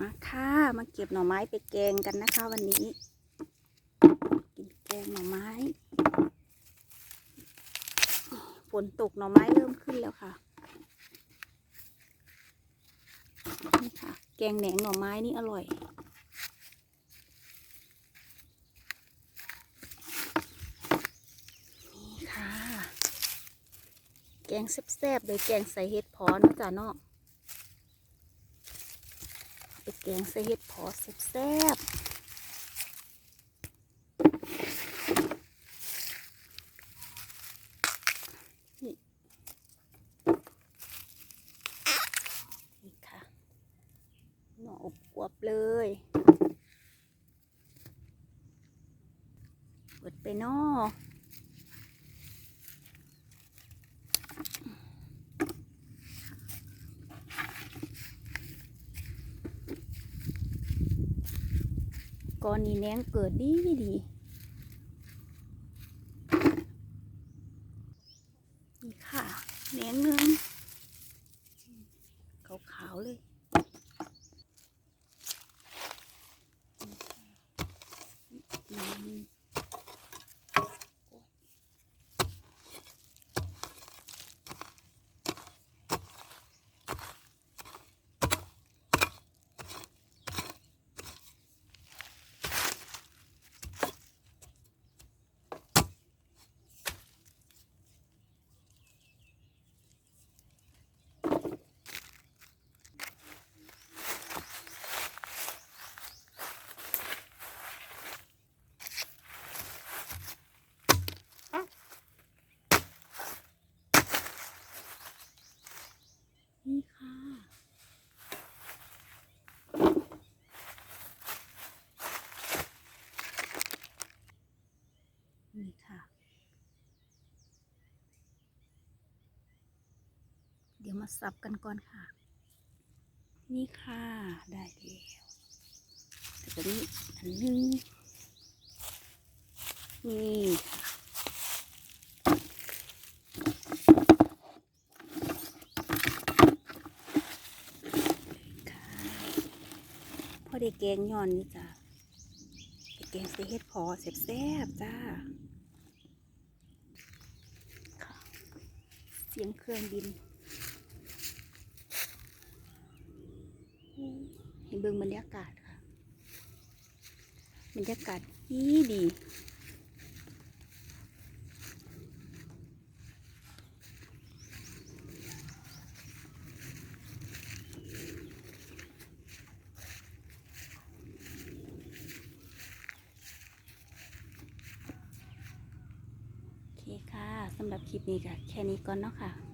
มาค่ะ มาเก็บหน่อไม้ไปแกงกันนะคะ วันนี้ กินแกงหน่อไม้ฝนตกหน่อไม้เริ่มขึ้นแล้วค่ะนี่ค่ะ แกงแหนงหน่อไม้นี่อร่อยนี่ค่ะ แกงแซ่บๆเลยแกงใส่เห็ดพอเนะจ้ะเนาะ ไปแกงใส่เห็ดพอแซ่บนี่นี่ค่ะหน่ออบอวบเลยเปิดไปนอ กรนี่แนงเกิดดีดีนี่ค่ะแนงหนึ่งขาวๆเลยอืมนี่ค่ะ นี่ค่ะ เดี๋ยวมาสับกันก่อนค่ะ นี่ค่ะ ได้แล้วแต่ตัวนี้อันนึงนี่ค่ะพอได้แกงย้อนนี่จ้ะแกงใส่เห็ดพอแซ่บๆจ้าค่ะ เสียงเครื่องบิน เห็นเบิ่งบรรยากาศค่ะ บรรยากาศดีดี ค่ะสำหรับคลิปนี้ก็แค่นี้ก่อนเนาะค่ะ